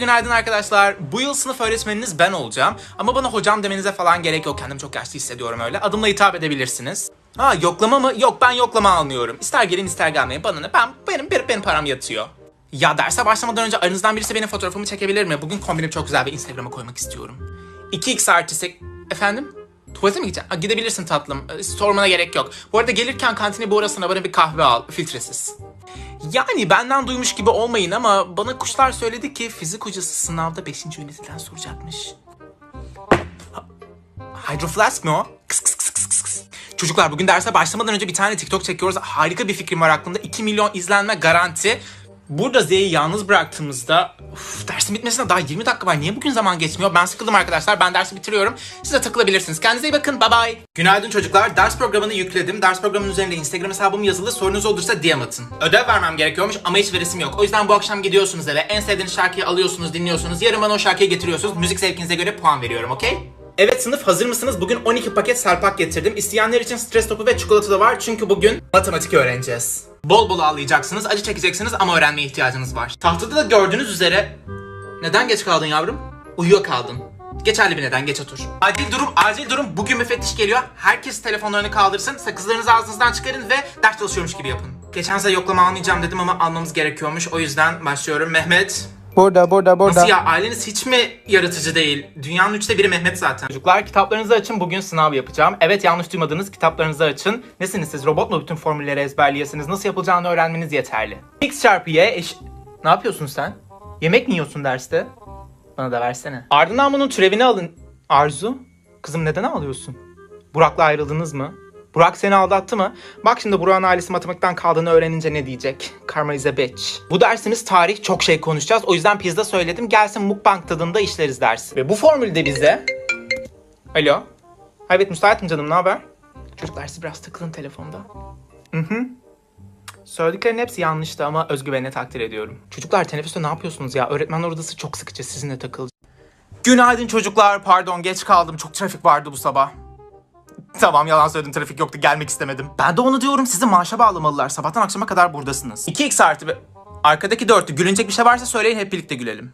günaydın arkadaşlar. Bu yıl sınıf öğretmeniniz ben olacağım. Ama bana hocam demenize falan gerek yok. Kendimi çok yaşlı hissediyorum öyle. Adımla hitap edebilirsiniz. Ha yoklama mı? Yok ben yoklama almıyorum. İster gelin ister gelmeyin. Bana ne? Ben, benim, benim, benim param yatıyor. Ya derse başlamadan önce aranızdan birisi benim fotoğrafımı çekebilir mi? Bugün kombinim çok güzel ve Instagram'a koymak istiyorum. 2x artı. Efendim? Tuvalete mi gideceksin? Gidebilirsin tatlım. Ee, Sormana gerek yok. Bu arada gelirken kantine bu arasına bana bir kahve al. Filtresiz. Yani benden duymuş gibi olmayın ama bana kuşlar söyledi ki fizik hocası sınavda 5. üniteden soracakmış. Hydroflask mı o? Kıs kıs kıs kıs kıs. Çocuklar bugün derse başlamadan önce bir tane TikTok çekiyoruz. Harika bir fikrim var aklımda. 2 milyon izlenme garanti. Burada Z'yi yalnız bıraktığımızda uf, dersin bitmesine daha 20 dakika var. Niye bugün zaman geçmiyor? Ben sıkıldım arkadaşlar. Ben dersi bitiriyorum. Siz de takılabilirsiniz. Kendinize iyi bakın. Bye bye. Günaydın çocuklar. Ders programını yükledim. Ders programının üzerinde Instagram hesabım yazılı. Sorunuz olursa DM atın. Ödev vermem gerekiyormuş ama hiç veresim yok. O yüzden bu akşam gidiyorsunuz eve. En sevdiğiniz şarkıyı alıyorsunuz, dinliyorsunuz. Yarın bana o şarkıyı getiriyorsunuz. Müzik zevkinize göre puan veriyorum, okey? Evet sınıf hazır mısınız? Bugün 12 paket serpak getirdim. İsteyenler için stres topu ve çikolata da var çünkü bugün matematik öğreneceğiz. Bol bol ağlayacaksınız, acı çekeceksiniz ama öğrenmeye ihtiyacınız var. Tahtada da gördüğünüz üzere... Neden geç kaldın yavrum? Uyuyor kaldın. Geç hali bir neden, geç otur. Acil durum, acil durum. Bugün müfettiş geliyor. Herkes telefonlarını kaldırsın, sakızlarınızı ağzınızdan çıkarın ve ders çalışıyormuş gibi yapın. Geçen sene yoklama almayacağım dedim ama almamız gerekiyormuş. O yüzden başlıyorum. Mehmet, Burada burada burada. Nasıl ya aileniz hiç mi yaratıcı değil? Dünyanın üçte biri Mehmet zaten. Çocuklar kitaplarınızı açın bugün sınav yapacağım. Evet yanlış duymadınız kitaplarınızı açın. Nesiniz siz robot mu bütün formülleri ezberleyesiniz? Nasıl yapılacağını öğrenmeniz yeterli. X çarpı Y eş... Ne yapıyorsun sen? Yemek mi yiyorsun derste? Bana da versene. Ardından bunun türevini alın. Arzu? Kızım neden ağlıyorsun? Burak'la ayrıldınız mı? Burak seni aldattı mı? Bak şimdi Burak'ın ailesi matematikten kaldığını öğrenince ne diyecek? Karma is a bitch. Bu dersimiz tarih çok şey konuşacağız. O yüzden pizza söyledim. Gelsin mukbang tadında işleriz dersi. Ve bu formülde bize... Alo? Evet müsaitim canım ne haber? Çocuklar siz biraz takılın telefonda. Hı hı. Söylediklerin hepsi yanlıştı ama özgüvenine takdir ediyorum. Çocuklar teneffüste ne yapıyorsunuz ya? Öğretmen odası çok sıkıcı sizinle takılacağım. Günaydın çocuklar. Pardon geç kaldım. Çok trafik vardı bu sabah. Tamam yalan söyledim trafik yoktu gelmek istemedim. Ben de onu diyorum sizi maaşa bağlamalılar. Sabahtan akşama kadar buradasınız. 2x artı be... Arkadaki dörtlü gülünecek bir şey varsa söyleyin hep birlikte gülelim.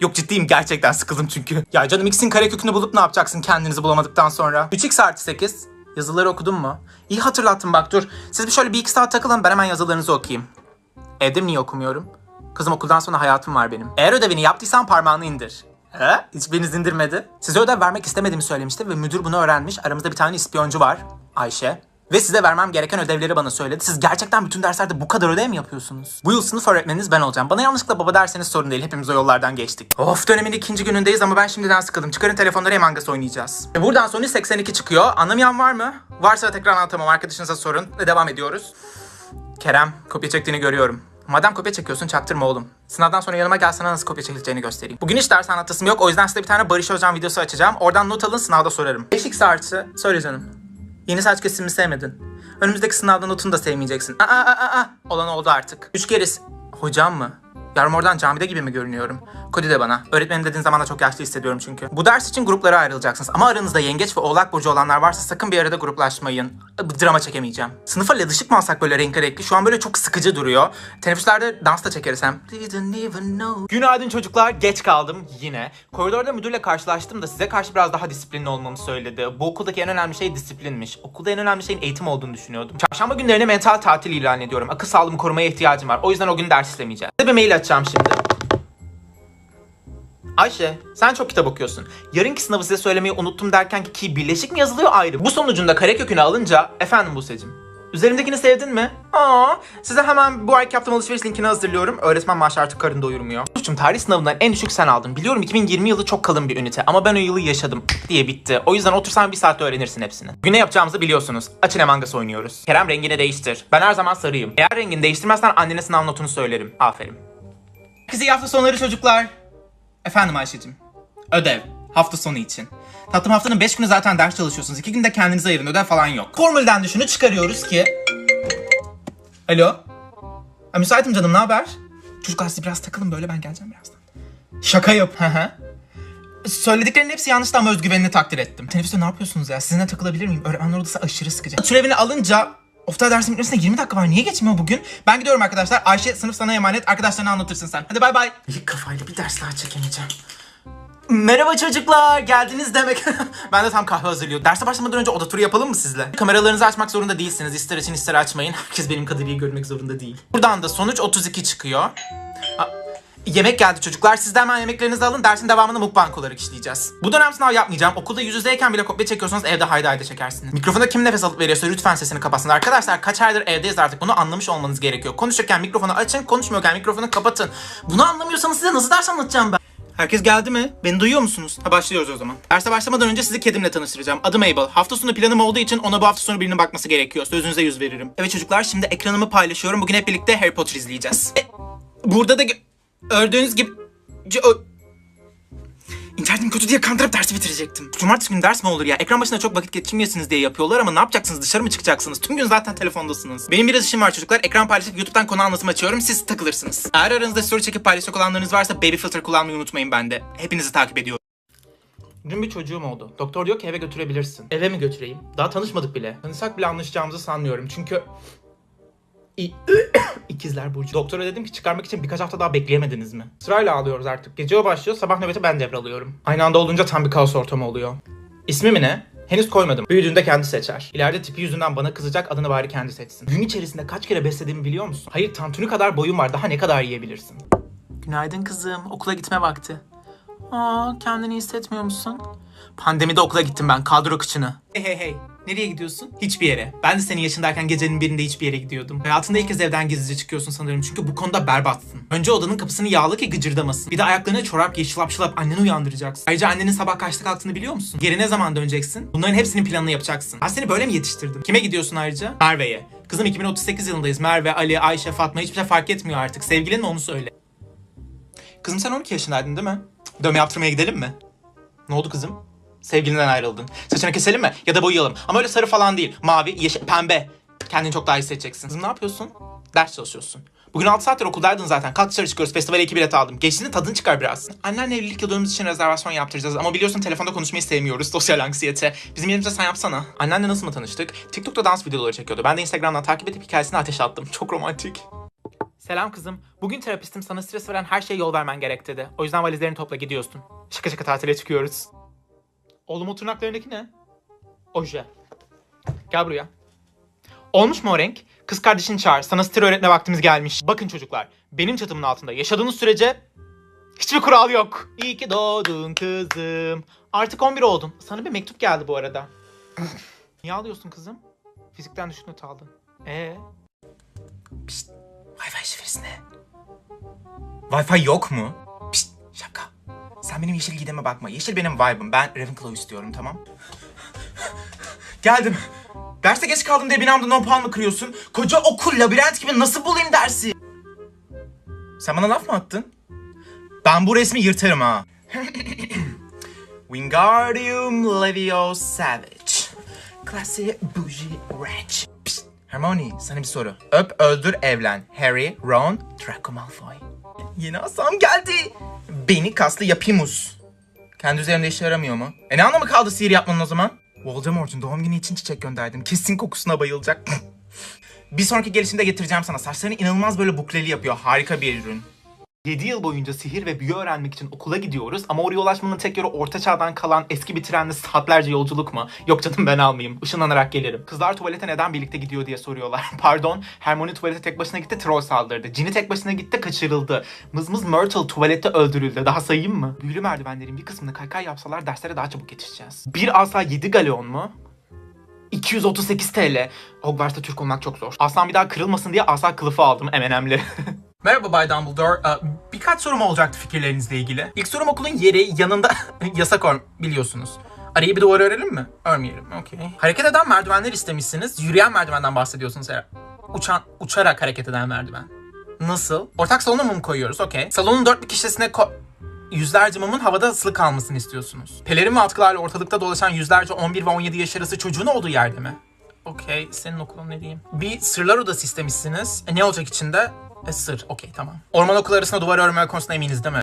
Yok ciddiyim gerçekten sıkıldım çünkü. Ya canım x'in karekökünü bulup ne yapacaksın kendinizi bulamadıktan sonra? 3x artı 8. Yazıları okudun mu? İyi hatırlattın bak dur. Siz bir şöyle bir iki saat takılın ben hemen yazılarınızı okuyayım. Evde mi niye okumuyorum? Kızım okuldan sonra hayatım var benim. Eğer ödevini yaptıysan parmağını indir. He? Hiçbiriniz indirmedi. Size ödev vermek istemediğimi söylemişti ve müdür bunu öğrenmiş. Aramızda bir tane ispiyoncu var. Ayşe. Ve size vermem gereken ödevleri bana söyledi. Siz gerçekten bütün derslerde bu kadar ödev mi yapıyorsunuz? Bu yıl sınıf öğretmeniniz ben olacağım. Bana yanlışlıkla baba derseniz sorun değil. Hepimiz o yollardan geçtik. Of dönemin ikinci günündeyiz ama ben şimdiden sıkıldım. Çıkarın telefonları Among oynayacağız. Ve buradan sonra 82 çıkıyor. Anlamayan var mı? Varsa tekrar anlatamam. Arkadaşınıza sorun. Ve devam ediyoruz. Kerem, kopya çektiğini görüyorum. Madem kopya çekiyorsun çaktırma oğlum. Sınavdan sonra yanıma gel sana nasıl kopya çekileceğini göstereyim. Bugün hiç ders anlatasım yok o yüzden size bir tane Barış Hocam videosu açacağım. Oradan not alın sınavda sorarım. 5x artı. Söyle canım. Yeni saç kesimimi sevmedin. Önümüzdeki sınavda notunu da sevmeyeceksin. Aa aa aa aa. Olan oldu artık. Üç keriz. Hocam mı? Yarım oradan camide gibi mi görünüyorum? Kodi de bana. Öğretmenim dediğin zaman da çok yaşlı hissediyorum çünkü. Bu ders için gruplara ayrılacaksınız. Ama aranızda yengeç ve oğlak burcu olanlar varsa sakın bir arada gruplaşmayın. Drama çekemeyeceğim. Sınıfa ledışık mı alsak böyle renkli? Şu an böyle çok sıkıcı duruyor. Teneffüslerde dans da çekeriz hem. Günaydın çocuklar. Geç kaldım yine. Koridorda müdürle karşılaştım da size karşı biraz daha disiplinli olmamı söyledi. Bu okuldaki en önemli şey disiplinmiş. Okulda en önemli şeyin eğitim olduğunu düşünüyordum. Çarşamba günlerine mental tatil ilan ediyorum. Akıl sağlığımı korumaya ihtiyacım var. O yüzden o gün ders işlemeyeceğim. Size bir mail açacağım şimdi. Ayşe, sen çok kitap okuyorsun. Yarınki sınavı size söylemeyi unuttum derken ki birleşik mi yazılıyor ayrı. Bu sonucunda karekökünü alınca efendim Buse'cim. Üzerimdekini sevdin mi? Aa, size hemen bu ayki yaptığım alışveriş linkini hazırlıyorum. Öğretmen maaşı artık karın doyurmuyor. Çocuk'cum tarih sınavından en düşük sen aldın. Biliyorum 2020 yılı çok kalın bir ünite ama ben o yılı yaşadım diye bitti. O yüzden otursan bir saatte öğrenirsin hepsini. Güne yapacağımızı biliyorsunuz. Açın Us oynuyoruz. Kerem rengini değiştir. Ben her zaman sarıyım. Eğer rengini değiştirmezsen annene sınav notunu söylerim. Aferin. Herkese iyi hafta sonları çocuklar. Efendim Ayşe'cim. Ödev. Hafta sonu için. Tatlım haftanın 5 günü zaten ders çalışıyorsunuz. 2 günde kendinize ayırın. Ödev falan yok. Formülden düşünü çıkarıyoruz ki... Alo? Ha, müsaitim canım ne haber? Çocuklar siz biraz takılın böyle ben geleceğim birazdan. Şaka yap. Söylediklerinin hepsi yanlıştı ama özgüvenini takdir ettim. Teneffüste ne yapıyorsunuz ya? Sizinle takılabilir miyim? Öğretmenler odası aşırı sıkıcı. Türevini alınca... Oftay dersin bitmesine 20 dakika var. Niye geçmiyor bugün? Ben gidiyorum arkadaşlar. Ayşe sınıf sana emanet. Arkadaşlarına anlatırsın sen. Hadi bay bay. İlk kafayla bir ders daha çekemeyeceğim. Merhaba çocuklar, geldiniz demek. ben de tam kahve hazırlıyordum. Derse başlamadan önce oda turu yapalım mı sizle? Kameralarınızı açmak zorunda değilsiniz. İster açın ister açmayın. Herkes benim kadar iyi görmek zorunda değil. Buradan da sonuç 32 çıkıyor. Ha, Yemek geldi çocuklar. Siz de hemen yemeklerinizi alın. Dersin devamında mukbang olarak işleyeceğiz. Bu dönem sınav yapmayacağım. Okulda yüz yüzeyken bile kopya çekiyorsanız evde haydi haydi çekersiniz. Mikrofonda kim nefes alıp veriyorsa lütfen sesini kapatsın. Arkadaşlar kaç aydır evdeyiz artık. Bunu anlamış olmanız gerekiyor. Konuşurken mikrofonu açın, konuşmuyorken mikrofonu kapatın. Bunu anlamıyorsanız size nasıl ders anlatacağım ben? Herkes geldi mi? Beni duyuyor musunuz? Ha başlıyoruz o zaman. Derse başlamadan önce sizi kedimle tanıştıracağım. Adı Mabel. Hafta sonu planım olduğu için ona bu hafta sonu birinin bakması gerekiyor. Sözünüze yüz veririm. Evet çocuklar şimdi ekranımı paylaşıyorum. Bugün hep birlikte Harry Potter izleyeceğiz. E, burada da gördüğünüz gibi... C- İnternetim kötü diye kandırıp dersi bitirecektim. Cumartesi günü ders mi olur ya? Ekran başında çok vakit geçirmeyesiniz diye yapıyorlar ama ne yapacaksınız? Dışarı mı çıkacaksınız? Tüm gün zaten telefondasınız. Benim biraz işim var çocuklar. Ekran paylaşıp YouTube'dan konu anlatım açıyorum. Siz takılırsınız. Eğer aranızda story çekip paylaşacak olanlarınız varsa baby filter kullanmayı unutmayın bende. Hepinizi takip ediyorum. Dün bir çocuğum oldu. Doktor diyor ki eve götürebilirsin. Eve mi götüreyim? Daha tanışmadık bile. Tanışsak bile anlaşacağımızı sanmıyorum. Çünkü... İkizler Burcu. Doktora dedim ki çıkarmak için birkaç hafta daha bekleyemediniz mi? Sırayla ağlıyoruz artık. Gece o başlıyor, sabah nöbeti ben devralıyorum. Aynı anda olunca tam bir kaos ortamı oluyor. İsmi mi ne? Henüz koymadım. Büyüdüğünde kendi seçer. İleride tipi yüzünden bana kızacak adını bari kendi seçsin. Gün içerisinde kaç kere beslediğimi biliyor musun? Hayır tantuni kadar boyum var. Daha ne kadar yiyebilirsin? Günaydın kızım. Okula gitme vakti. Aa kendini hissetmiyor musun? Pandemide okula gittim ben. Kadro kıçını. Hey hey hey. Nereye gidiyorsun? Hiçbir yere. Ben de senin yaşındayken gecenin birinde hiçbir yere gidiyordum. Hayatında ilk kez evden gizlice çıkıyorsun sanırım çünkü bu konuda berbatsın. Önce odanın kapısını yağla ki gıcırdamasın. Bir de ayaklarına çorap giy şılap şılap anneni uyandıracaksın. Ayrıca annenin sabah kaçta kalktığını biliyor musun? Geri ne zaman döneceksin? Bunların hepsinin planını yapacaksın. Ben seni böyle mi yetiştirdim? Kime gidiyorsun ayrıca? Merve'ye. Kızım 2038 yılındayız. Merve, Ali, Ayşe, Fatma hiçbir şey fark etmiyor artık. Sevgilin mi onu söyle. Kızım sen 12 yaşındaydın değil mi? Dövme yaptırmaya gidelim mi? Ne oldu kızım? Sevgilinden ayrıldın. Saçını keselim mi? Ya da boyayalım. Ama öyle sarı falan değil. Mavi, yeşil, pembe. Kendini çok daha iyi hissedeceksin. Kızım ne yapıyorsun? Ders çalışıyorsun. Bugün 6 saattir okuldaydın zaten. Kalk dışarı çıkıyoruz. Festivale iki bilet aldım. Geçtiğinde tadını çıkar biraz. Annenle evlilik yıl dönümümüz için rezervasyon yaptıracağız. Ama biliyorsun telefonda konuşmayı sevmiyoruz. Sosyal anksiyete. Bizim yerimize sen yapsana. Annenle nasıl mı tanıştık? TikTok'ta dans videoları çekiyordu. Ben de Instagram'dan takip edip hikayesine ateş attım. Çok romantik. Selam kızım. Bugün terapistim sana stres veren her şeye yol vermen gerek dedi. O yüzden valizlerini topla gidiyorsun. Şaka şaka tatile çıkıyoruz. Oğlum o tırnaklarındaki ne? Oje. Gel buraya. Olmuş mu o renk? Kız kardeşini çağır. Sana stil öğretme vaktimiz gelmiş. Bakın çocuklar. Benim çatımın altında yaşadığınız sürece hiçbir kural yok. İyi ki doğdun kızım. Artık 11 oldun. Sana bir mektup geldi bu arada. Niye ağlıyorsun kızım? Fizikten düşük not aldın. Ee? Pişt. Wi-Fi şifresi ne? Wi-Fi yok mu? Pişt. Şaka. Sen benim yeşil giydiğime bakma. Yeşil benim vibe'ım. Ben Ravenclaw istiyorum tamam? Geldim. Derse geç kaldım diye binamda no puan mı kırıyorsun? Koca okul labirent gibi nasıl bulayım dersi? Sen bana laf mı attın? Ben bu resmi yırtarım ha. Wingardium Leviosa Savage. Classy bougie wretch. Hermione sana bir soru. Öp öldür evlen. Harry, Ron, Draco Malfoy. Yeni asam geldi. Beni kaslı yapayımuz. Kendi üzerimde işe yaramıyor mu? E ne anlamı kaldı sihir yapmanın o zaman? Voldemort'un doğum günü için çiçek gönderdim. Kesin kokusuna bayılacak. bir sonraki gelişimde getireceğim sana. Saçlarını inanılmaz böyle bukleli yapıyor. Harika bir ürün. 7 yıl boyunca sihir ve büyü öğrenmek için okula gidiyoruz ama oraya ulaşmanın tek yolu orta çağdan kalan eski bir trenle saatlerce yolculuk mu? Yok canım ben almayayım. Işınlanarak gelirim. Kızlar tuvalete neden birlikte gidiyor diye soruyorlar. Pardon. Hermione tuvalete tek başına gitti troll saldırdı. Ginny tek başına gitti kaçırıldı. Mızmız Myrtle tuvalette öldürüldü. Daha sayayım mı? Büyülü merdivenlerin bir kısmını kaykay yapsalar derslere daha çabuk yetişeceğiz. Bir asa 7 galeon mu? 238 TL. Hogwarts'ta Türk olmak çok zor. Aslan bir daha kırılmasın diye asa kılıfı aldım M&M'li. Merhaba Bay Dumbledore. Ee, Birkaç sorum olacaktı fikirlerinizle ilgili. İlk sorum okulun yeri yanında yasak or biliyorsunuz. Arayı bir duvar örelim mi? Örmeyelim. Okey. Hareket eden merdivenler istemişsiniz. Yürüyen merdivenden bahsediyorsunuz herhalde. Uçan, uçarak hareket eden merdiven. Nasıl? Ortak salona mum koyuyoruz. Okey. Salonun dört bir kişisine ko- Yüzlerce mumun havada ısılı kalmasını istiyorsunuz. Pelerin ve atkılarla ortalıkta dolaşan yüzlerce 11 ve 17 yaş arası çocuğun olduğu yerde mi? Okey, senin okulun ne diyeyim? Bir sırlar odası istemişsiniz. E, ne olacak içinde? E, sır. Okey, tamam. Orman okulu arasında duvar örme konusunda eminiz değil mi?